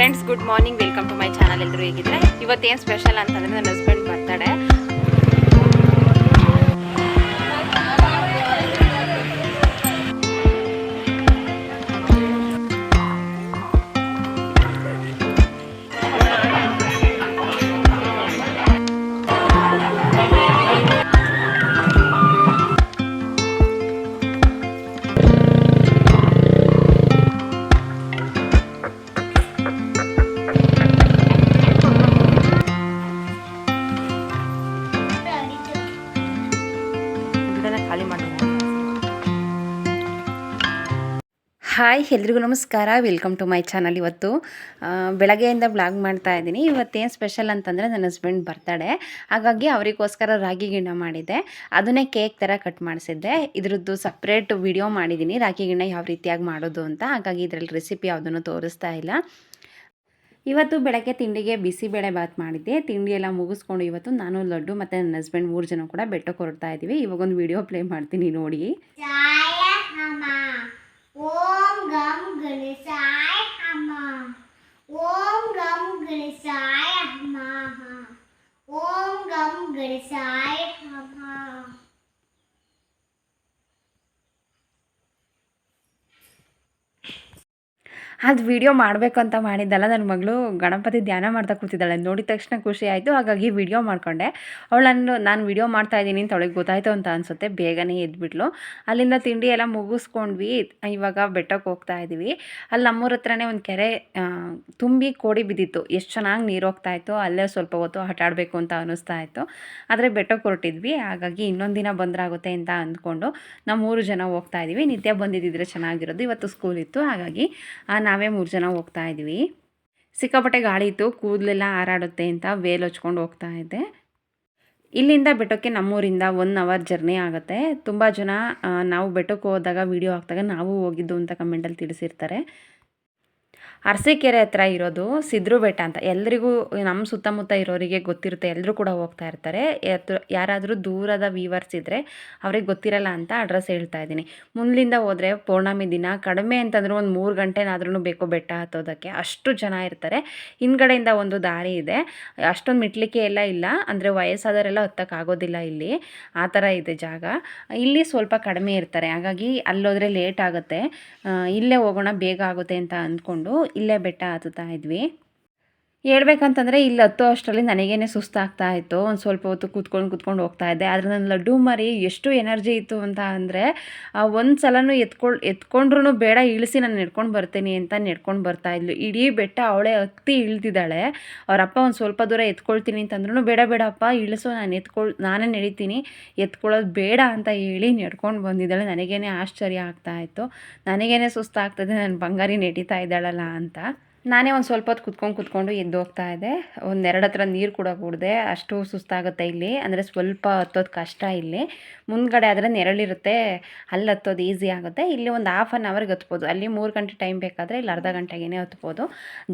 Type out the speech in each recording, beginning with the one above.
Friends good morning welcome to my channel ಎಲ್ಲರೂ ಹೇಗಿದ್ರೆ? ಇವತ್ತೇನು ಸ್ಪೆಷಲ್ ಅಂತಂದ್ರೆ, ನನ್ನ ಹಸ್ಬೆಂಡ್ ಬರ್ತಾಳೆ ಹಾಯ್, ಎಲ್ರಿಗೂ ನಮಸ್ಕಾರ. ವೆಲ್ಕಮ್ ಟು ಮೈ ಚಾನಲ್ ಇವತ್ತು. ಬೆಳಗ್ಗೆಯಿಂದ ಬ್ಲಾಗ್ ಮಾಡ್ತಾ ಇದ್ದೀನಿ. ಇವತ್ತೇನು ಸ್ಪೆಷಲ್ ಅಂತಂದರೆ ನನ್ನ ಹಸ್ಬೆಂಡ್ ಬರ್ತಡೆ ಹಾಗಾಗಿ ಅವರಿಗೋಸ್ಕರ ರಾಗಿ ಗಿಣ್ಣ ಮಾಡಿದ್ದೆ. ಅದನ್ನೇ ಕೇಕ್ ಥರ ಕಟ್ ಮಾಡಿಸಿದ್ದೆ. ಇದ್ರದ್ದು ಸಪ್ರೇಟ್ ವಿಡಿಯೋ ಮಾಡಿದ್ದೀನಿ. ರಾಗಿ ಗಿಣ್ಣ ಯಾವ ರೀತಿಯಾಗಿ ಮಾಡೋದು ಅಂತ. ಹಾಗಾಗಿ ಇದರಲ್ಲಿ ರೆಸಿಪಿ ಯಾವುದನ್ನು ತೋರಿಸ್ತಾ ಇಲ್ಲ. ಇವತ್ತು ಬೆಳಗ್ಗೆ ತಿಂಡಿಗೆ ಬಿಸಿಬೇಳೆ ಬಾತ್ ಮಾಡಿದ್ದೆ. ತಿಂಡಿ ಎಲ್ಲ ಮುಗಿಸ್ಕೊಂಡು ಇವತ್ತು ನಾನು, ಲಡ್ಡು ಮತ್ತು ನನ್ನ ಹಸ್ಬೆಂಡ್ ಮೂರು ಜನ ಕೂಡ ಬೆಟ್ಟಕ್ಕೆ ಹೊರಡ್ತಾ ಇದ್ದೀವಿ. ಇವಾಗೊಂದು ವಿಡಿಯೋ ಪ್ಲೇ ಮಾಡ್ತೀನಿ ನೋಡಿ. गम गणेशाय हमाः ओम गम गणेशाय हमाः ओम गम गणेशाय ಅದು ವಿಡಿಯೋ ಮಾಡಬೇಕು ಅಂತ ಮಾಡಿದ್ದಲ್ಲ ನನ್ನ ಮಗಳು ಗಣಪತಿ ಧ್ಯಾನ ಮಾಡ್ತಾ ಕೂತಿದ್ದಾಳೆ. ನೋಡಿದ ತಕ್ಷಣ ಖುಷಿ ಆಯಿತು. ಹಾಗಾಗಿ ವಿಡಿಯೋ ಮಾಡಿಕೊಂಡೆ. ಅವಳು ನಾನು ನಾನು ವಿಡಿಯೋ ಮಾಡ್ತಾ ಇದ್ದೀನಿ ಅಂತ ಅವಳಿಗೆ ಗೊತ್ತಾಯಿತು ಅಂತ ಅನಿಸುತ್ತೆ. ಬೇಗನೆ ಎದ್ಬಿಟ್ಲು. ಅಲ್ಲಿಂದ ತಿಂಡಿ ಎಲ್ಲ ಮುಗಿಸ್ಕೊಂಡ್ವಿ. ಇವಾಗ ಬೆಟ್ಟಕ್ಕೆ ಹೋಗ್ತಾ ಇದ್ದೀವಿ. ಅಲ್ಲಿ ನಮ್ಮೂರ ಹತ್ರನೇ ಒಂದು ಕೆರೆ ತುಂಬಿ ಕೋಡಿ ಬಿದ್ದಿತ್ತು. ಎಷ್ಟು ಚೆನ್ನಾಗಿ ನೀರು ಹೋಗ್ತಾ ಇತ್ತು. ಅಲ್ಲೇ ಸ್ವಲ್ಪ ಹೊತ್ತು ಆಟ ಆಡಬೇಕು ಅಂತ ಅನ್ನಿಸ್ತಾ ಇತ್ತು. ಆದರೆ ಬೆಟ್ಟಕ್ಕೆ ಹೊರಟಿದ್ವಿ. ಹಾಗಾಗಿ ಇನ್ನೊಂದು ದಿನ ಬಂದ್ರಾಗುತ್ತೆ ಅಂತ ಅಂದ್ಕೊಂಡು ನಾವು ಮೂರು ಜನ ಹೋಗ್ತಾ ಇದ್ದೀವಿ. ನಿತ್ಯ ಬಂದಿದ್ದಿದ್ರೆ ಚೆನ್ನಾಗಿರೋದು. ಇವತ್ತು ಸ್ಕೂಲ್ ಇತ್ತು. ಹಾಗಾಗಿ ಆ, ನಾವೇ ಮೂರು ಜನ ಹೋಗ್ತಾ ಇದ್ವಿ. ಸಿಕ್ಕಾಪಟ್ಟೆ ಗಾಳಿ ಇತ್ತು, ಕೂದಲೆಲ್ಲ ಹಾರಾಡುತ್ತೆ ಅಂತ ವೇಲ್ ಹಚ್ಕೊಂಡು ಹೋಗ್ತಾ ಇದ್ದೆ. ಇಲ್ಲಿಂದ ಬೆಟ್ಟಕ್ಕೆ ನಮ್ಮೂರಿಂದ ಒನ್ ಅವರ್ ಜರ್ನಿ ಆಗುತ್ತೆ. ತುಂಬ ಜನ ನಾವು ಬೆಟ್ಟಕ್ಕೆ ಹೋದಾಗ ವೀಡಿಯೋ ಹಾಕಿದಾಗ ನಾವು ಹೋಗಿದ್ದು ಅಂತ ಕಮೆಂಟಲ್ಲಿ ತಿಳಿಸಿರ್ತಾರೆ. ಅರಸೀಕೆರೆ ಹತ್ರ ಇರೋದು ಸಿದ್ರು ಬೆಟ್ಟ ಅಂತ. ಎಲ್ರಿಗೂ ನಮ್ಮ ಸುತ್ತಮುತ್ತ ಇರೋರಿಗೆ ಗೊತ್ತಿರುತ್ತೆ ಎಲ್ಲರೂ ಕೂಡ ಹೋಗ್ತಾ ಇರ್ತಾರೆ. ಯಾರಾದರೂ ದೂರದ ವೀವರ್ಸ್ ಇದ್ದರೆ ಅವ್ರಿಗೆ ಗೊತ್ತಿರಲ್ಲ ಅಂತ ಅಡ್ರೆಸ್ ಹೇಳ್ತಾ ಇದ್ದೀನಿ. ಮುಂದಿನಿಂದ ಹೋದರೆ ಪೌರ್ಣಮಿ ದಿನ, ಕಡಿಮೆ ಅಂತಂದ್ರೆ ಒಂದು ಮೂರು ಗಂಟೆನಾದ್ರೂ ಬೇಕು ಬೆಟ್ಟ ಹತ್ತೋದಕ್ಕೆ. ಅಷ್ಟು ಜನ ಇರ್ತಾರೆ. ಹಿಂದ್ಗಡೆಯಿಂದ ಒಂದು ದಾರಿ ಇದೆ. ಅಷ್ಟೊಂದು ಮೆಟ್ಲಿಕ್ಕೆ ಎಲ್ಲ ಇಲ್ಲ. ಅಂದರೆ ವಯಸ್ಸಾದವರೆಲ್ಲ ಹತ್ತಕ್ಕಾಗೋದಿಲ್ಲ ಇಲ್ಲಿ. ಆ ಥರ ಇದೆ ಜಾಗ. ಇಲ್ಲಿ ಸ್ವಲ್ಪ ಕಡಿಮೆ ಇರ್ತಾರೆ. ಹಾಗಾಗಿ ಅಲ್ಲೋದ್ರೆ ಲೇಟ್ ಆಗುತ್ತೆ. ಇಲ್ಲೇ ಹೋಗೋಣ, ಬೇಗ ಆಗುತ್ತೆ ಅಂತ ಅಂದ್ಕೊಂಡು ಇಲ್ಲೇ ಬೆಟ್ಟ ಹತ್ತುತ್ತಾ ಇದ್ವಿ. ಹೇಳ್ಬೇಕಂತಂದರೆ ಇಲ್ಲಿ, ಹತ್ತೋ ಅಷ್ಟರಲ್ಲಿ ನನಗೇನೆ ಸುಸ್ತಾಗ್ತಾ ಇತ್ತು. ಒಂದು ಸ್ವಲ್ಪ ಹೊತ್ತು ಕೂತ್ಕೊಂಡು ಕೂತ್ಕೊಂಡು ಹೋಗ್ತಾ ಇದ್ದೆ. ಆದರೆ ನನ್ನ ಲಡ್ಡು ಮರಿ ಎಷ್ಟು ಎನರ್ಜಿ ಇತ್ತು ಅಂತ ಅಂದರೆ ಒಂದು ಸಲನೂ ಎತ್ಕೊಳ್ ಎತ್ಕೊಂಡ್ರೂ ಬೇಡ, ಇಳಿಸಿ ನಾನು ನೆಡ್ಕೊಂಡು ಬರ್ತೀನಿ ಅಂತ ನೆಡ್ಕೊಂಡು ಬರ್ತಾ ಇದ್ಲು. ಇಡೀ ಬೆಟ್ಟ ಅವಳೇ ಹತ್ತಿ ಇಳ್ದಿದ್ದಾಳೆ ಅವರಪ್ಪ ಒಂದು ಸ್ವಲ್ಪ ದೂರ ಎತ್ಕೊಳ್ತೀನಿ ಅಂತಂದ್ರೂ ಬೇಡ, ಬೇಡಪ್ಪ, ಇಳಿಸು, ನಾನು ಎತ್ಕೊಳ್, ನಾನೇ ನಡೀತೀನಿ. ಎತ್ಕೊಳ್ಳೋದು ಬೇಡ ಅಂತ ಹೇಳಿ ನೆಡ್ಕೊಂಡು ಬಂದಿದ್ದಾಳೆ. ನನಗೇನೆ ಆಶ್ಚರ್ಯ ಆಗ್ತಾ ಇತ್ತು. ನನಗೇನೆ ಸುಸ್ತಾಗ್ತದೆ ನನ್ನ ಬಂಗಾರಿ ನಡೀತಾ ಇದ್ದಾಳಲ್ಲ ಅಂತ. ನಾನೇ ಒಂದು ಸ್ವಲ್ಪ ಹೊತ್ತು ಕುತ್ಕೊಂಡು ಕುತ್ಕೊಂಡು ಎದ್ದು ಹೋಗ್ತಾ ಇದ್ದೆ. ಒಂದೆರಡು ಹತ್ರ ನೀರು ಕೂಡ ಕುಡಿದೆ ಅಷ್ಟು ಸುಸ್ತಾಗುತ್ತೆ ಇಲ್ಲಿ. ಅಂದರೆ ಸ್ವಲ್ಪ ಹತ್ತೋದು ಕಷ್ಟ ಇಲ್ಲಿ. ಮುಂದ್ಗಡೆ ಆದರೆ ನೆರಳಿರುತ್ತೆ. ಅಲ್ಲಿ ಹತ್ತೋದು ಈಸಿ ಆಗುತ್ತೆ. ಇಲ್ಲಿ ಒಂದು ಹಾಫ್ ಆನ್ ಅವರ್ಗೆ ಹತ್ಬೋದು. ಅಲ್ಲಿ ಮೂರು ಗಂಟೆ ಟೈಮ್ ಬೇಕಾದರೆ ಇಲ್ಲಿ ಅರ್ಧ ಗಂಟೆಗೇ ಹತ್ಬೋದು.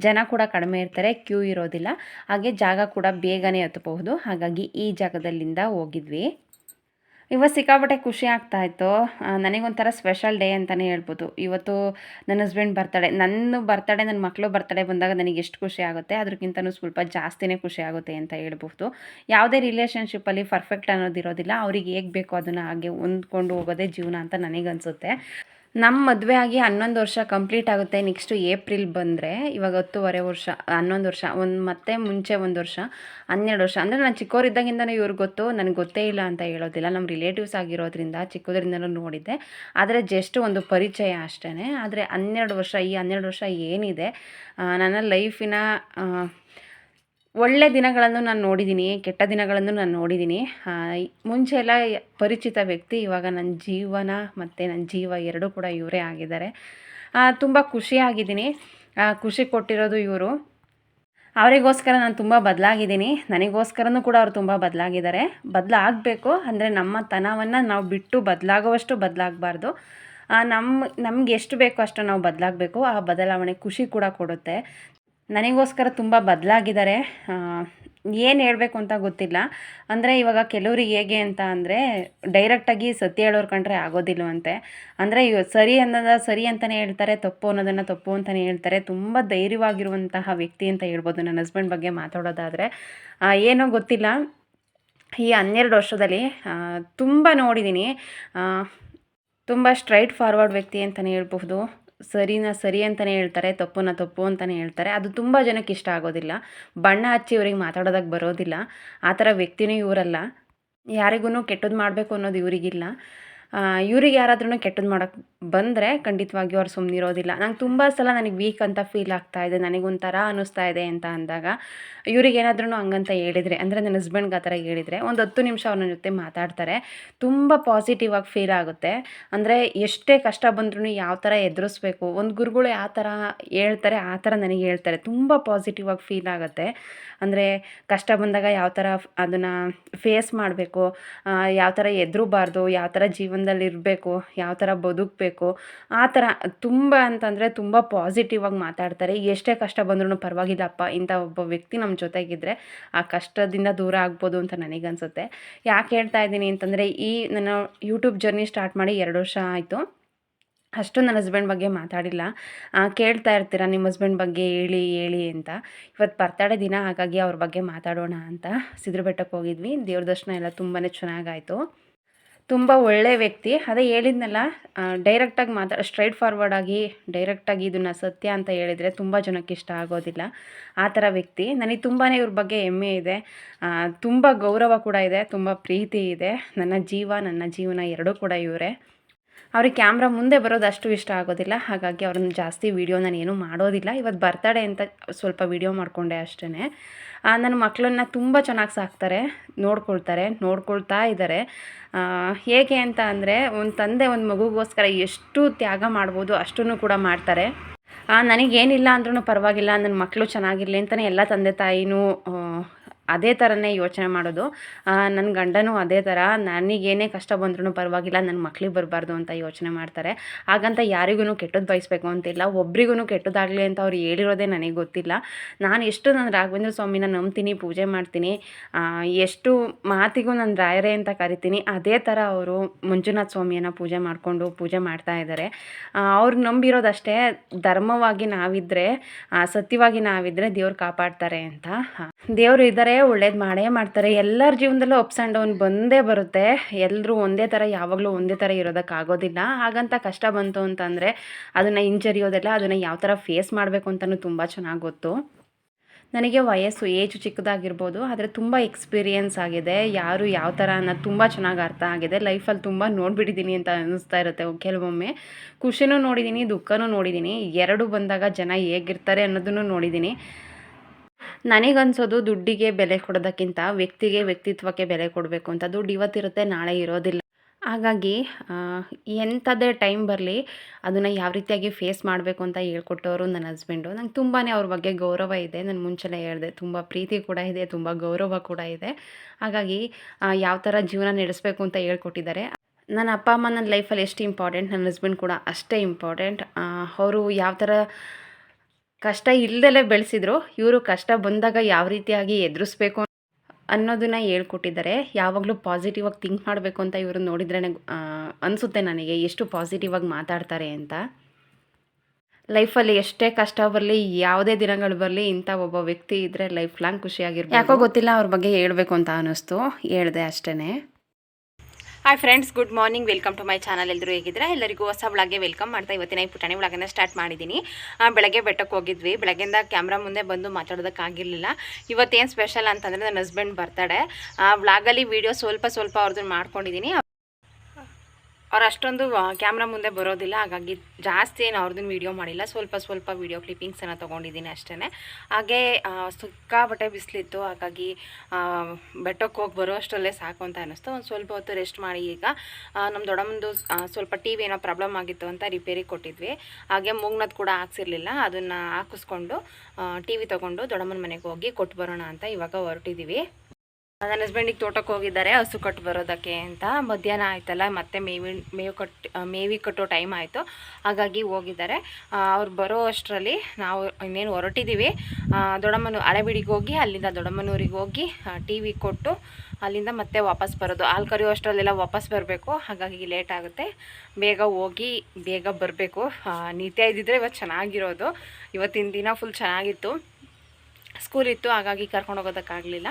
ಜನ ಕೂಡ ಕಡಿಮೆ ಇರ್ತಾರೆ. ಕ್ಯೂ ಇರೋದಿಲ್ಲ. ಹಾಗೆ ಜಾಗ ಕೂಡ ಬೇಗನೆ ಹತ್ಬಹುದು. ಹಾಗಾಗಿ ಈ ಜಾಗದಲ್ಲಿಂದ ಹೋಗಿದ್ವಿ. ಇವತ್ತು ಸಿಕ್ಕಾಪಟ್ಟೆ ಖುಷಿ ಆಗ್ತಾ ಇತ್ತು. ನನಗೊಂಥರ ಸ್ಪೆಷಲ್ ಡೇ ಅಂತಲೇ ಹೇಳ್ಬೋದು. ಇವತ್ತು ನನ್ನ ಹಸ್ಬೆಂಡ್ ಬರ್ತಡೆ ನನ್ನ ಬರ್ತಡೆ ನನ್ನ ಮಕ್ಕಳು ಬರ್ತಡೆ ಬಂದಾಗ ನನಗೆ ಎಷ್ಟು ಖುಷಿ ಆಗುತ್ತೆ? ಅದಕ್ಕಿಂತನೂ ಸ್ವಲ್ಪ ಜಾಸ್ತಿನೇ ಖುಷಿ ಆಗುತ್ತೆ ಅಂತ ಹೇಳ್ಬೋದು ಯಾವುದೇ ರಿಲೇಷನ್ಶಿಪ್ಪಲ್ಲಿ ಪರ್ಫೆಕ್ಟ್ ಅನ್ನೋದಿರೋದಿಲ್ಲ. ಅವ್ರಿಗೆ ಹೇಗೆ ಬೇಕೋ ಅದನ್ನು ಹಾಗೆ ಹೊಂದ್ಕೊಂಡು ಹೋಗೋದೇ ಜೀವನ ಅಂತ ನನಗನ್ಸುತ್ತೆ. ನಮ್ಮ ಮದುವೆ ಆಗಿ ಹನ್ನೊಂದು ವರ್ಷ ಕಂಪ್ಲೀಟ್ ಆಗುತ್ತೆ ನೆಕ್ಸ್ಟು ಏಪ್ರಿಲ್ ಬಂದರೆ, ಇವಾಗ ಹತ್ತುವರೆ ವರ್ಷ, ಹನ್ನೊಂದು ವರ್ಷ, ಒಂದು ಮತ್ತೆ ಮುಂಚೆ ಒಂದು ವರ್ಷ, ಹನ್ನೆರಡು ವರ್ಷ. ಅಂದರೆ ನಾನು ಚಿಕ್ಕವರಿದ್ದಾಗಿಂದನೂ ಇವ್ರಿಗೆ ಗೊತ್ತು, ನನಗೆ ಗೊತ್ತೇ ಇಲ್ಲ ಅಂತ ಹೇಳೋದಿಲ್ಲ. ನಮ್ಮ ರಿಲೇಟಿವ್ಸ್ ಆಗಿರೋದ್ರಿಂದ ಚಿಕ್ಕದ್ರಿಂದನೂ ನೋಡಿದ್ದೆ. ಆದರೆ ಜಸ್ಟ್ ಒಂದು ಪರಿಚಯ ಅಷ್ಟೇ ಆದರೆ ಹನ್ನೆರಡು ವರ್ಷ, ಈ ಹನ್ನೆರಡು ವರ್ಷ ಏನಿದೆ ನನ್ನ ಲೈಫಿನ ಒಳ್ಳೆ ದಿನಗಳನ್ನು ನಾನು ನೋಡಿದ್ದೀನಿ, ಕೆಟ್ಟ ದಿನಗಳನ್ನು ನಾನು ನೋಡಿದ್ದೀನಿ. ಮುಂಚೆ ಎಲ್ಲ ಪರಿಚಿತ ವ್ಯಕ್ತಿ, ಇವಾಗ ನನ್ನ ಜೀವನ ಮತ್ತು ನನ್ನ ಜೀವ ಎರಡೂ ಕೂಡ ಇವರೇ ಆಗಿದ್ದಾರೆ. ತುಂಬ ಖುಷಿಯಾಗಿದ್ದೀನಿ. ಖುಷಿ ಕೊಟ್ಟಿರೋದು ಇವರು. ಅವರಿಗೋಸ್ಕರ ನಾನು ತುಂಬ ಬದಲಾಗಿದ್ದೀನಿ. ನನಗೋಸ್ಕರನೂ ಕೂಡ ಅವರು ತುಂಬ ಬದಲಾಗಿದ್ದಾರೆ. ಬದಲಾಗಬೇಕು ಅಂದರೆ ನಮ್ಮ ತನವನ್ನು ನಾವು ಬಿಟ್ಟು ಬದಲಾಗುವಷ್ಟು ಬದಲಾಗಬಾರ್ದು. ನಮ್ಮ ನಮ್ಗೆ ಎಷ್ಟು ಬೇಕೋ ಅಷ್ಟು ನಾವು ಬದಲಾಗಬೇಕು. ಆ ಬದಲಾವಣೆ ಖುಷಿ ಕೂಡ ಕೊಡುತ್ತೆ. ನನಗೋಸ್ಕರ ತುಂಬ ಬದಲಾಗಿದ್ದಾರೆ. ಏನು ಹೇಳಬೇಕು ಅಂತ ಗೊತ್ತಿಲ್ಲ. ಅಂದರೆ ಇವಾಗ ಕೆಲವರು ಹೇಗೆ ಅಂತ ಅಂದರೆ ಡೈರೆಕ್ಟಾಗಿ ಸತ್ಯ ಹೇಳೋರು ಕಂಡ್ರೆ ಆಗೋದಿಲ್ವಂತೆ. ಅಂದರೆ ಇವ ಸರಿ ಅನ್ನೋದ ಸರಿ ಅಂತಲೇ ಹೇಳ್ತಾರೆ, ತಪ್ಪು ಅನ್ನೋದನ್ನು ತಪ್ಪು ಅಂತಲೇ ಹೇಳ್ತಾರೆ. ತುಂಬ ಧೈರ್ಯವಾಗಿರುವಂತಹ ವ್ಯಕ್ತಿ ಅಂತ ಹೇಳ್ಬೋದು ನನ್ನ ಹಸ್ಬೆಂಡ್ ಬಗ್ಗೆ ಮಾತಾಡೋದಾದರೆ. ಏನೋ ಗೊತ್ತಿಲ್ಲ. ಈ ಹನ್ನೆರಡು ವರ್ಷದಲ್ಲಿ ತುಂಬ ನೋಡಿದ್ದೀನಿ ತುಂಬ ಸ್ಟ್ರೈಟ್ ಫಾರ್ವರ್ಡ್ ವ್ಯಕ್ತಿ ಅಂತಲೇ ಹೇಳ್ಬಹುದು. ಸರಿನ ಸರಿ ಅಂತಲೇ ಹೇಳ್ತಾರೆ, ತಪ್ಪುನ ತಪ್ಪು ಅಂತಲೇ ಹೇಳ್ತಾರೆ. ಅದು ತುಂಬ ಜನಕ್ಕೆ ಇಷ್ಟ ಆಗೋದಿಲ್ಲ. ಬಣ್ಣ ಹಚ್ಚಿ ಇವ್ರಿಗೆ ಮಾತಾಡೋದಕ್ಕೆ ಬರೋದಿಲ್ಲ. ಆ ಥರ ವ್ಯಕ್ತಿನೂ ಇವರಲ್ಲ. ಯಾರಿಗೂ ಕೆಟ್ಟದ್ದು ಮಾಡಬೇಕು ಅನ್ನೋದು ಇವರಿಗಿಲ್ಲ. ಇವ್ರಿಗೆ ಯಾರಾದ್ರೂ ಕೆಟ್ಟದ್ದು ಮಾಡೋಕ್ಕೆ ಬಂದರೆ ಖಂಡಿತವಾಗಿಯೂ ಅವ್ರು ಸುಮ್ಮನಿರೋದಿಲ್ಲ ನಂಗೆ ತುಂಬ ಸಲ ನನಗೆ ವೀಕ್ ಅಂತ ಫೀಲ್ ಆಗ್ತಾ ಇದೆ, ನನಗೊಂಥರ ಅನ್ನಿಸ್ತಾ ಇದೆ ಅಂತ ಅಂದಾಗ ಇವ್ರಿಗೆ ಏನಾದ್ರೂ ಹಂಗಂತ ಹೇಳಿದರೆ, ಅಂದರೆ ನನ್ನ ಹಸ್ಬೆಂಡ್ಗೆ ಆ ಥರ ಹೇಳಿದರೆ ಒಂದು ಹತ್ತು ನಿಮಿಷ ಅವ್ರ ಜೊತೆ ಮಾತಾಡ್ತಾರೆ, ತುಂಬ ಪಾಸಿಟಿವ್ ಆಗಿ ಫೀಲ್ ಆಗುತ್ತೆ. ಅಂದರೆ ಎಷ್ಟೇ ಕಷ್ಟ ಬಂದ್ರೂ ಯಾವ ಥರ ಎದುರಿಸ್ಬೇಕು, ಒಂದು ಗುರುಗಳು ಯಾವ ಥರ ಹೇಳ್ತಾರೆ, ಆ ಥರ ನನಗೆ ಹೇಳ್ತಾರೆ. ತುಂಬ ಪಾಸಿಟಿವ್ ಆಗಿ ಫೀಲ್ ಆಗುತ್ತೆ. ಅಂದರೆ ಕಷ್ಟ ಬಂದಾಗ ಯಾವ ಥರ ಅದನ್ನು ಫೇಸ್ ಮಾಡಬೇಕು ಯಾವ ಥರ ಎದುರುಬಾರ್ದು, ಯಾವ ಥರ ಜೀವನದಲ್ಲಿ ಇರಬೇಕು ಯಾವ ಥರ ಬದುಕಬೇಕು, ಆ ಥರ ತುಂಬ ಅಂತಂದರೆ ತುಂಬ ಪಾಸಿಟಿವ್ ಆಗಿ ಮಾತಾಡ್ತಾರೆ. ಎಷ್ಟೇ ಕಷ್ಟ ಬಂದ್ರೂ ಪರವಾಗಿಲ್ಲಪ್ಪ, ಇಂಥ ಒಬ್ಬ ವ್ಯಕ್ತಿ ನಮ್ಮ ಜೊತೆಗಿದ್ದರೆ ಆ ಕಷ್ಟದಿಂದ ದೂರ ಆಗ್ಬೋದು ಅಂತ ನನಗನ್ಸುತ್ತೆ. ಯಾಕೆ ಹೇಳ್ತಾ ಇದ್ದೀನಿ ಅಂತಂದರೆ, ಈ ನನ್ನ ಯೂಟ್ಯೂಬ್ ಜರ್ನಿ ಸ್ಟಾರ್ಟ್ ಮಾಡಿ ಎರಡು ವರ್ಷ ಆಯಿತು. ಅಷ್ಟು ನನ್ನ ಹಸ್ಬೆಂಡ್ ಬಗ್ಗೆ ಮಾತಾಡಿಲ್ಲ. ಕೇಳ್ತಾ ಇರ್ತೀರ ನಿಮ್ಮ ಹಸ್ಬೆಂಡ್ ಬಗ್ಗೆ ಹೇಳಿ ಹೇಳಿ ಅಂತ. ಇವತ್ತು ಬರ್ತಡೇ ದಿನ, ಹಾಗಾಗಿ ಅವ್ರ ಬಗ್ಗೆ ಮಾತಾಡೋಣ ಅಂತ ಸಿದ್ರ ಬೆಟ್ಟಕ್ಕೆ ಹೋಗಿದ್ವಿ. ದೇವ್ರ ದರ್ಶನ ಎಲ್ಲ ತುಂಬಾ ಚೆನ್ನಾಗಾಯಿತು ತುಂಬ ಒಳ್ಳೆ ವ್ಯಕ್ತಿ. ಅದೇ ಹೇಳಿದ್ನಲ್ಲ ಡೈರೆಕ್ಟಾಗಿ ಮಾತಾಡ ಸ್ಟ್ರೈಟ್ ಫಾರ್ವರ್ಡಾಗಿ ಡೈರೆಕ್ಟಾಗಿ ಇದನ್ನು ಸತ್ಯ ಅಂತ ಹೇಳಿದರೆ ತುಂಬ ಜನಕ್ಕೆ ಇಷ್ಟ ಆಗೋದಿಲ್ಲ. ಆ ಥರ ವ್ಯಕ್ತಿ. ನನಗೆ ತುಂಬಾ ಇವ್ರ ಬಗ್ಗೆ ಹೆಮ್ಮೆ ಇದೆ. ತುಂಬ ಗೌರವ ಕೂಡ ಇದೆ, ತುಂಬ ಪ್ರೀತಿ ಇದೆ. ನನ್ನ ಜೀವ, ನನ್ನ ಜೀವನ ಎರಡೂ ಕೂಡ ಇವರೇ. ಅವ್ರಿಗೆ ಕ್ಯಾಮ್ರಾ ಮುಂದೆ ಬರೋದು ಅಷ್ಟು ಇಷ್ಟ ಆಗೋದಿಲ್ಲ. ಹಾಗಾಗಿ ಅವ್ರನ್ನ ಜಾಸ್ತಿ ವೀಡಿಯೋ ನಾನು ಏನೂ ಮಾಡೋದಿಲ್ಲ. ಇವತ್ತು ಬರ್ತಡೆ ಅಂತ ಸ್ವಲ್ಪ ವೀಡಿಯೋ ಮಾಡಿಕೊಂಡೆ ಅಷ್ಟೇ ನನ್ನ ಮಕ್ಕಳನ್ನ ತುಂಬ ಚೆನ್ನಾಗಿ ಸಾಕ್ತಾರೆ, ನೋಡ್ಕೊಳ್ತಾರೆ, ನೋಡ್ಕೊಳ್ತಾ ಇದ್ದಾರೆ ಹೇಗೆ ಅಂತ ಅಂದರೆ ಒಂದು ತಂದೆ ಒಂದು ಮಗುಗೋಸ್ಕರ ಎಷ್ಟು ತ್ಯಾಗ ಮಾಡ್ಬೋದು ಅಷ್ಟನ್ನು ಕೂಡ ಮಾಡ್ತಾರೆ. ನನಗೇನಿಲ್ಲ ಅಂದ್ರೂ ಪರವಾಗಿಲ್ಲ ನನ್ನ ಮಕ್ಕಳು ಚೆನ್ನಾಗಿರಲಿ ಅಂತಲೇ ಎಲ್ಲ ತಂದೆ ತಾಯಿನೂ ಅದೇ ಥರನೇ ಯೋಚನೆ ಮಾಡೋದು. ನನ್ನ ಗಂಡನೂ ಅದೇ ಥರ ನನಗೇನೇ ಕಷ್ಟ ಬಂದ್ರೂ ಪರವಾಗಿಲ್ಲ ನನ್ನ ಮಕ್ಳಿಗೆ ಬರಬಾರ್ದು ಅಂತ ಯೋಚನೆ ಮಾಡ್ತಾರೆ. ಹಾಗಂತ ಯಾರಿಗೂ ಕೆಟ್ಟದ್ದು ಬಯಸ್ಬೇಕು ಅಂತಿಲ್ಲ. ಒಬ್ರಿಗೂ ಕೆಟ್ಟದಾಗಲಿ ಅಂತ ಅವ್ರು ಹೇಳಿರೋದೇ ನನಗೆ ಗೊತ್ತಿಲ್ಲ. ನಾನು ಎಷ್ಟು ನಾನು ರಾಘವೇಂದ್ರ ಸ್ವಾಮಿನ ನಂಬ್ತೀನಿ, ಪೂಜೆ ಮಾಡ್ತೀನಿ ಎಷ್ಟು ಮಾತಿಗೂ ನಾನು ರಾಯರೇ ಅಂತ ಕರಿತೀನಿ, ಅದೇ ಥರ ಅವರು ಮಂಜುನಾಥ ಸ್ವಾಮಿಯನ್ನು ಪೂಜೆ ಮಾಡಿಕೊಂಡು ಪೂಜೆ ಮಾಡ್ತಾ ಇದ್ದಾರೆ ಅವ್ರು ನಂಬಿರೋದಷ್ಟೇ ಧರ್ಮವಾಗಿ ನಾವಿದ್ದರೆ ಸತ್ಯವಾಗಿ ನಾವಿದ್ದರೆ ದೇವ್ರು ಕಾಪಾಡ್ತಾರೆ ಅಂತ. ದೇವರು ಇದ್ದಾರೆ ಒಳ್ಳೇದು ಮಾಡೇ ಮಾಡ್ತಾರೆ. ಎಲ್ಲರ ಜೀವನದಲ್ಲೂ ಅಪ್ಸ್ ಆ್ಯಂಡ್ ಡೌನ್ ಬಂದೇ ಬರುತ್ತೆ. ಎಲ್ಲರೂ ಒಂದೇ ಥರ ಯಾವಾಗಲೂ ಒಂದೇ ಥರ ಇರೋದಕ್ಕಾಗೋದಿಲ್ಲ ಹಾಗಂತ ಕಷ್ಟ ಬಂತು ಅಂತಂದರೆ ಅದನ್ನು ಹಿಂಜರಿಯೋದೆಲ್ಲ, ಅದನ್ನು ಯಾವ ಥರ ಫೇಸ್ ಮಾಡಬೇಕು ಅಂತಲೂ ತುಂಬ ಚೆನ್ನಾಗಿ ಗೊತ್ತು. ನನಗೆ ವಯಸ್ಸು ಏಜು ಚಿಕ್ಕದಾಗಿರ್ಬೋದು, ಆದರೆ ತುಂಬ ಎಕ್ಸ್ಪೀರಿಯೆನ್ಸ್ ಆಗಿದೆ. ಯಾರು ಯಾವ ಥರ ಅನ್ನೋದು ತುಂಬ ಚೆನ್ನಾಗಿ ಅರ್ಥ ಆಗಿದೆ. ಲೈಫಲ್ಲಿ ತುಂಬ ನೋಡಿಬಿಟ್ಟಿದ್ದೀನಿ ಅಂತ ಅನ್ನಿಸ್ತಾ ಇರುತ್ತೆ ಕೆಲವೊಮ್ಮೆ. ಖುಷಿನೂ ನೋಡಿದ್ದೀನಿ ದುಃಖನೂ ನೋಡಿದ್ದೀನಿ ಎರಡು ಬಂದಾಗ ಜನ ಹೇಗಿರ್ತಾರೆ ಅನ್ನೋದನ್ನು ನೋಡಿದ್ದೀನಿ ನನಗನ್ಸೋದು ದುಡ್ಡಿಗೆ ಬೆಲೆ ಕೊಡೋದಕ್ಕಿಂತ ವ್ಯಕ್ತಿಗೆ ವ್ಯಕ್ತಿತ್ವಕ್ಕೆ ಬೆಲೆ ಕೊಡಬೇಕು ಅಂತ ದುಡ್ಡು ಇವತ್ತಿರುತ್ತೆ, ನಾಳೆ ಇರೋದಿಲ್ಲ. ಹಾಗಾಗಿ ಎಂಥದ್ದೇ ಟೈಮ್ ಬರಲಿ ಅದನ್ನು ಯಾವ ರೀತಿಯಾಗಿ ಫೇಸ್ ಮಾಡಬೇಕು ಅಂತ ಹೇಳ್ಕೊಟ್ಟವರು ನನ್ನ ಹಸ್ಬೆಂಡು ನಂಗೆ ತುಂಬಾ ಅವ್ರ ಬಗ್ಗೆ ಗೌರವ ಇದೆ. ನಾನು ಮುಂಚೆನೇ ಹೇಳಿದೆ, ತುಂಬ ಪ್ರೀತಿ ಕೂಡ ಇದೆ, ತುಂಬ ಗೌರವ ಕೂಡ ಇದೆ. ಹಾಗಾಗಿ ಯಾವ ಥರ ಜೀವನ ನಡೆಸಬೇಕು ಅಂತ ಹೇಳ್ಕೊಟ್ಟಿದ್ದಾರೆ. ನನ್ನ ಅಪ್ಪ ಅಮ್ಮ ನನ್ನ ಲೈಫಲ್ಲಿ ಎಷ್ಟು ಇಂಪಾರ್ಟೆಂಟ್ ನನ್ನ ಹಸ್ಬೆಂಡ್ ಕೂಡ ಅಷ್ಟೇ ಇಂಪಾರ್ಟೆಂಟ್ ಅವರು ಯಾವ ಥರ ಕಷ್ಟ ಇಲ್ಲದೆ ಬೆಳೆಸಿದ್ರು, ಇವರು ಕಷ್ಟ ಬಂದಾಗ ಯಾವ ರೀತಿಯಾಗಿ ಎದುರಿಸ್ಬೇಕು ಅನ್ನೋದನ್ನ ಹೇಳ್ಕೊಟ್ಟಿದ್ದಾರೆ. ಯಾವಾಗಲೂ ಪಾಸಿಟಿವ್ ಆಗಿ ಥಿಂಕ್ ಮಾಡಬೇಕು ಅಂತ ಇವರು ನೋಡಿದ್ರೇ ಅನಿಸುತ್ತೆ ನನಗೆ ಎಷ್ಟು ಪಾಸಿಟಿವ್ ಆಗಿ ಮಾತಾಡ್ತಾರೆ ಅಂತ. ಲೈಫಲ್ಲಿ ಎಷ್ಟೇ ಕಷ್ಟ ಬರಲಿ, ಯಾವುದೇ ದಿನಗಳು ಬರಲಿ, ಇಂಥ ಒಬ್ಬ ವ್ಯಕ್ತಿ ಇದ್ದರೆ ಲೈಫ್ ಲಾಂಗ್ ಖುಷಿಯಾಗಿರ್ಬೋದು. ಯಾಕೋ ಗೊತ್ತಿಲ್ಲ ಅವ್ರ ಬಗ್ಗೆ ಹೇಳಬೇಕು ಅಂತ ಅನ್ನಿಸ್ತು ಹೇಳಿದೆ ಅಷ್ಟೇ hi friends good morning welcome to my channel ಎಲ್ಲರೂ ಹೇಗಿದ್ರೆ ಎಲ್ಲರಿಗೂ ಹೊಸ ಒಳಗೆ ವೆಲ್ಕಮ್ ಮಾಡ್ತಾ ಇವತ್ತಿನ ಈ ಪುಟಾಣಿ ಒಳಗನ್ನ ಸ್ಟಾರ್ಟ್ ಮಾಡಿದ್ದೀನಿ. ಆ, ಬೆಳಗ್ಗೆ ಬೆಟ್ಟಕ್ಕೆ ಹೋಗಿದ್ವಿ. ಬೆಳಗ್ಗೆಯಿಂದ ಕ್ಯಾಮ್ರಾ ಮುಂದೆ ಬಂದು ಮಾತಾಡೋದಕ್ಕಾಗಿರಲಿಲ್ಲ ಇವತ್ತೇನು ಸ್ಪೆಷಲ್ ಅಂತಂದರೆ ನನ್ನ ಹಸ್ಬೆಂಡ್ ಬರ್ತಾಡೆ ವ್ಲಾಗಲ್ಲಿ ವೀಡಿಯೋ ಸ್ವಲ್ಪ ಸ್ವಲ್ಪ ಅವ್ರದ್ದು ಮಾಡ್ಕೊಂಡಿದ್ದೀನಿ. ಅವ್ರು ಅಷ್ಟೊಂದು ಕ್ಯಾಮ್ರಾ ಮುಂದೆ ಬರೋದಿಲ್ಲ. ಹಾಗಾಗಿ ಜಾಸ್ತಿ ಏನು ಅವ್ರದ್ದನ್ನು ವೀಡಿಯೋ ಮಾಡಿಲ್ಲ. ಸ್ವಲ್ಪ ಸ್ವಲ್ಪ ವೀಡಿಯೋ ಕ್ಲಿಪ್ಪಿಂಗ್ಸನ್ನು ತೊಗೊಂಡಿದ್ದೀನಿ ಅಷ್ಟೇ ಹಾಗೆ ಸಿಕ್ಕಾಪಟ್ಟೆ ಬಿಸಿಲಿತ್ತು. ಹಾಗಾಗಿ ಬೆಟ್ಟಕ್ಕೆ ಹೋಗಿ ಬರೋ ಅಷ್ಟರಲ್ಲೇ ಸಾಕು ಅಂತ ಅನ್ನಿಸ್ತು. ಒಂದು ಸ್ವಲ್ಪ ಹೊತ್ತು ರೆಸ್ಟ್ ಮಾಡಿ ಈಗ ನಮ್ಮ ದೊಡ್ಡಮ್ಮಂದು ಸ್ವಲ್ಪ ಟಿ ವಿ ಏನೋ ಪ್ರಾಬ್ಲಮ್ ಆಗಿತ್ತು ಅಂತ ರಿಪೇರಿ ಕೊಟ್ಟಿದ್ವಿ. ಹಾಗೆ ಮೂಗ್ನದ್ದು ಕೂಡ ಹಾಕ್ಸಿರ್ಲಿಲ್ಲ. ಅದನ್ನು ಹಾಕಿಸ್ಕೊಂಡು ಟಿ ವಿ ತೊಗೊಂಡು ದೊಡ್ಡಮ್ಮನ ಮನೆಗೆ ಹೋಗಿ ಕೊಟ್ಟು ಬರೋಣ ಅಂತ ಇವಾಗ ಹೊರಟಿದ್ದೀವಿ ನನ್ನ ಹಸ್ಬೆಂಡಿಗೆ ತೋಟಕ್ಕೆ ಹೋಗಿದ್ದಾರೆ, ಹಸು ಕಟ್ಟು ಬರೋದಕ್ಕೆ ಅಂತ. ಮಧ್ಯಾಹ್ನ ಆಯ್ತಲ್ಲ, ಮತ್ತೆ ಮೇವಿ ಮೇವು ಕಟ್ ಮೇವಿ ಕಟ್ಟೋ ಟೈಮ್ ಆಯಿತು. ಹಾಗಾಗಿ ಹೋಗಿದ್ದಾರೆ. ಅವ್ರು ಬರೋ ಅಷ್ಟರಲ್ಲಿ ನಾವು ಇನ್ನೇನು ಹೊರಟಿದ್ದೀವಿ. ದೊಡ್ಡಮ್ಮನೂ ಹಳೆಬೀಡಿಗೆ ಹೋಗಿ, ಅಲ್ಲಿಂದ ದೊಡ್ಡಮ್ಮನೂರಿಗೆ ಹೋಗಿ ಟಿ ವಿ ಕೊಟ್ಟು ಅಲ್ಲಿಂದ ಮತ್ತೆ ವಾಪಸ್ ಬರೋದು. ಹಾಲು ಕರಿಯೋ ಅಷ್ಟರಲ್ಲೆಲ್ಲ ವಾಪಸ್ ಬರಬೇಕು. ಹಾಗಾಗಿ ಲೇಟ್ ಆಗುತ್ತೆ. ಬೇಗ ಹೋಗಿ, ಬೇಗ ಬರಬೇಕು. ನಿತ್ಯ ಇದ್ದಿದ್ರೆ ಇವತ್ತು ಚೆನ್ನಾಗಿರೋದು. ಇವತ್ತಿನ ದಿನ ಫುಲ್ ಚೆನ್ನಾಗಿತ್ತು. ಸ್ಕೂಲ್ ಇತ್ತು, ಹಾಗಾಗಿ ಕರ್ಕೊಂಡು ಹೋಗೋದಕ್ಕಾಗಲಿಲ್ಲ.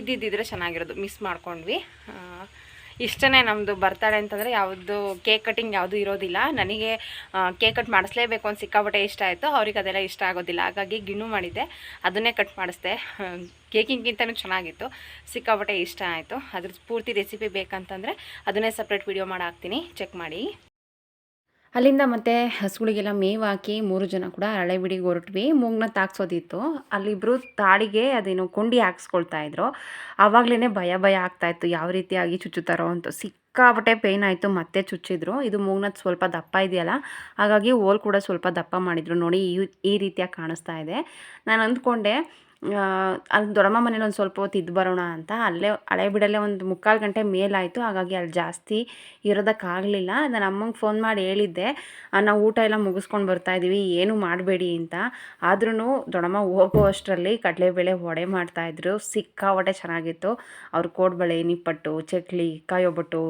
ಇದ್ದಿದ್ದಿದ್ರೆ ಚೆನ್ನಾಗಿರೋದು ಮಿಸ್ ಮಾಡ್ಕೊಂಡ್ವಿ. ಇಷ್ಟೇ ನಮ್ಮದು ಬರ್ತಡೆ ಅಂತಂದರೆ ಯಾವುದು ಕೇಕ್ ಕಟಿಂಗ್ ಯಾವುದು ಇರೋದಿಲ್ಲ. ನನಗೆ ಕೇಕ್ ಕಟ್ ಮಾಡಿಸ್ಲೇಬೇಕು ಅಂತ ಸಿಕ್ಕಾಪಟ್ಟೆ ಇಷ್ಟ ಆಯಿತು. ಅವ್ರಿಗೆ ಅದೆಲ್ಲ ಇಷ್ಟ ಆಗೋದಿಲ್ಲ. ಹಾಗಾಗಿ ಗಿಣ್ಣು ಮಾಡಿದ್ದೆ. ಅದನ್ನೇ ಕಟ್ ಮಾಡಿಸ್ದೆ. ಕೇಕಿಂಗಿಂತನೂ ಚೆನ್ನಾಗಿತ್ತು. ಸಿಕ್ಕಾಪಟ್ಟೆ ಇಷ್ಟ ಆಯಿತು. ಅದ್ರ ಪೂರ್ತಿ ರೆಸಿಪಿ ಬೇಕಂತಂದರೆ ಅದನ್ನೇ ಸಪ್ರೇಟ್ ವಿಡಿಯೋ ಮಾಡಿ ಹಾಕ್ತೀನಿ. ಚೆಕ್ ಮಾಡಿ. ಅಲ್ಲಿಂದ ಮತ್ತೆ ಹಸುಗಳಿಗೆಲ್ಲ ಮೇವು ಹಾಕಿ ಮೂರು ಜನ ಕೂಡ ಹಳೆಬಿಡಿಗೆ ಹೊರಟ್ವಿ. ಮೂಗ್ನ ತಾಕ್ಸೋದಿತ್ತು. ಅಲ್ಲಿಬ್ಬರು ತಾಳಿಗೆ ಅದೇನೋ ಕೊಂಡಿ ಹಾಕ್ಸ್ಕೊಳ್ತಾ ಇದ್ರು. ಆವಾಗಲೇ ಭಯ ಭಯ ಆಗ್ತಾಯಿತ್ತು ಯಾವ ರೀತಿಯಾಗಿ ಚುಚ್ಚುತ್ತಾರೋ ಅಂತ. ಸಿಕ್ಕಾಪಟ್ಟೆ ಪೇಯ್ನ್ ಆಯಿತು. ಮತ್ತೆ ಚುಚ್ಚಿದ್ರು. ಇದು ಮೂಗ್ನದ್ದು ಸ್ವಲ್ಪ ದಪ್ಪ ಇದೆಯಲ್ಲ? ಹಾಗಾಗಿ ಓಲ್ ಕೂಡ ಸ್ವಲ್ಪ ದಪ್ಪ ಮಾಡಿದರು. ನೋಡಿ, ಈ ಈ ರೀತಿಯಾಗಿ ಕಾಣಿಸ್ತಾ ಇದೆ. ನಾನು ಅಂದ್ಕೊಂಡೆ ಅಲ್ಲಿ ದೊಡ್ಡಮ್ಮ ಮನೇಲಿ ಒಂದು ಸ್ವಲ್ಪ ಹೊತ್ತು ಇದ್ದು ಬರೋಣ ಅಂತ. ಅಲ್ಲೇ ಹಳೆ ಬಿಡಲ್ಲೇ ಒಂದು ಮುಕ್ಕಾಲು ಗಂಟೆ ಮೇಲಾಯಿತು. ಹಾಗಾಗಿ ಅಲ್ಲಿ ಜಾಸ್ತಿ ಇರೋದಕ್ಕಾಗಲಿಲ್ಲ. ನಾನು ಅಮ್ಮಂಗೆ ಫೋನ್ ಮಾಡಿ ಹೇಳಿದ್ದೆ. ನಾವು ಊಟ ಎಲ್ಲ ಮುಗಿಸ್ಕೊಂಡು ಬರ್ತಾ ಇದ್ದೀವಿ ಏನೂ ಮಾಡಬೇಡಿ ಅಂತ. ಆದ್ರೂ ದೊಡಮ್ಮ ಹೋಗೋ ಅಷ್ಟರಲ್ಲಿ ಕಡಲೆಬೇಳೆ ವಡೆ ಮಾಡ್ತಾಯಿದ್ರು ಸಿಕ್ಕಾಪಟ್ಟೆ ಚೆನ್ನಾಗಿತ್ತು. ಅವ್ರು ಕೋಡ್ಬಳೆ, ನಿಪ್ಪಟ್ಟು, ಚಕ್ಲಿ ಕಾಯೊಬ್ಬಟ್ಟು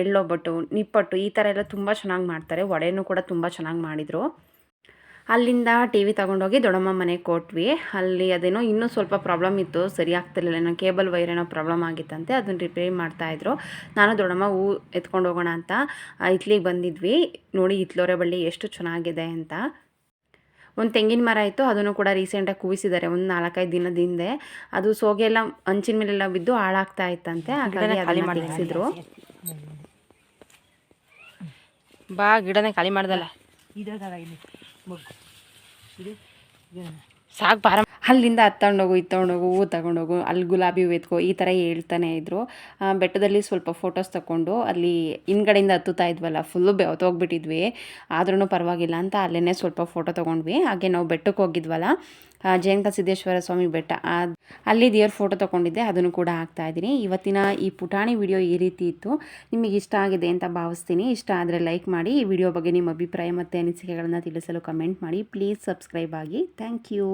ಎಳ್ಳೊಬ್ಬಟ್ಟು ನಿಪ್ಪಟ್ಟು ಈ ಥರ ಎಲ್ಲ ತುಂಬ ಚೆನ್ನಾಗಿ ಮಾಡ್ತಾರೆ. ವಡೆನೂ ಕೂಡ ತುಂಬ ಚೆನ್ನಾಗಿ ಮಾಡಿದರು. ಅಲ್ಲಿಂದ ಟಿ ವಿ ತೊಗೊಂಡೋಗಿ ದೊಡ್ಡಮ್ಮ ಮನೆಗೆ ಕೊಟ್ವಿ. ಅಲ್ಲಿ ಅದೇನೋ ಇನ್ನೂ ಸ್ವಲ್ಪ ಪ್ರಾಬ್ಲಮ್ ಇತ್ತು. ಸರಿ ಆಗ್ತಿರ್ಲಿಲ್ಲ. ಏನೋ ಕೇಬಲ್ ವೈರ್ ಏನೋ ಪ್ರಾಬ್ಲಮ್ ಆಗಿತ್ತಂತೆ. ಅದನ್ನ ರಿಪೇರಿ ಮಾಡ್ತಾಯಿದ್ರು ನಾನು ದೊಡ್ಡಮ್ಮ ಹೂ ಎತ್ಕೊಂಡು ಹೋಗೋಣ ಅಂತ ಇತ್ಲಿಗೆ ಬಂದಿದ್ವಿ. ನೋಡಿ ಇತ್ಲೋರೆ ಬಳ್ಳಿ ಎಷ್ಟು ಚೆನ್ನಾಗಿದೆ ಅಂತ. ಒಂದು ತೆಂಗಿನ ಮರ ಇತ್ತು. ಅದನ್ನು ಕೂಡ ರೀಸೆಂಟಾಗಿ ಕೂವಿಸಿದ್ದಾರೆ ಒಂದು ನಾಲ್ಕೈದು ದಿನದ ಹಿಂದೆ. ಅದು ಸೋಗೆ ಎಲ್ಲ ಹಂಚಿನ ಮೇಲೆಲ್ಲ ಬಿದ್ದು ಹಾಳಾಗ್ತಾ ಇತ್ತಂತೆ. ಹಾಗಾಗಿ ಅದನ್ನ ಮಾಡಿಸಿದ್ರು ಬಾ ಗಿಡನೇ ಖಾಲಿ ಮಾಡ್ದಲ್ಲ. Bak. Direkt yani. ಸಾಕು ಬಾರ ಅಲ್ಲಿಂದ ಹತ್ತೊಂಡೋಗು ತಗೊಂಡೋಗು ಹೂ ತಗೊಂಡೋಗು ಅಲ್ಲಿ ಗುಲಾಬಿ ಹೂ ಎತ್ಕೋ ಈ ಥರ ಹೇಳ್ತಾನೆ ಇದ್ರು. ಬೆಟ್ಟದಲ್ಲಿ ಸ್ವಲ್ಪ ಫೋಟೋಸ್ ತಗೊಂಡು ಅಲ್ಲಿ ಹಿಂದ್ಗಡೆಯಿಂದ ಹತ್ತುತ್ತಾ ಇದ್ವಲ್ಲ ಫುಲ್ಲು ಬೆವತ್ತೋಗ್ಬಿಟ್ಟಿದ್ವಿ ಆದ್ರೂ ಪರವಾಗಿಲ್ಲ ಅಂತ ಅಲ್ಲೇ ಸ್ವಲ್ಪ ಫೋಟೋ ತೊಗೊಂಡ್ವಿ. ಹಾಗೆ ನಾವು ಬೆಟ್ಟಕ್ಕೆ ಹೋಗಿದ್ವಲ್ಲ ಜಯಂತ ಸಿದ್ದೇಶ್ವರ ಸ್ವಾಮಿ ಬೆಟ್ಟ ಅಲ್ಲಿ ದೇವ್ರ ಫೋಟೋ ತೊಗೊಂಡಿದ್ದೆ, ಅದನ್ನು ಕೂಡ ಹಾಕ್ತಾ ಇದ್ದೀನಿ. ಇವತ್ತಿನ ಈ ಪುಟಾಣಿ ವಿಡಿಯೋ ಈ ರೀತಿ ಇತ್ತು. ನಿಮಗೆ ಇಷ್ಟ ಆಗಿದೆ ಅಂತ ಭಾವಿಸ್ತೀನಿ. ಇಷ್ಟ ಆದರೆ ಲೈಕ್ ಮಾಡಿ, ಈ ವಿಡಿಯೋ ಬಗ್ಗೆ ನಿಮ್ಮ ಅಭಿಪ್ರಾಯ ಮತ್ತು ಅನಿಸಿಕೆಗಳನ್ನು ತಿಳಿಸಲು ಕಮೆಂಟ್ ಮಾಡಿ. ಪ್ಲೀಸ್ ಸಬ್ಸ್ಕ್ರೈಬ್ ಆಗಿ. Thank you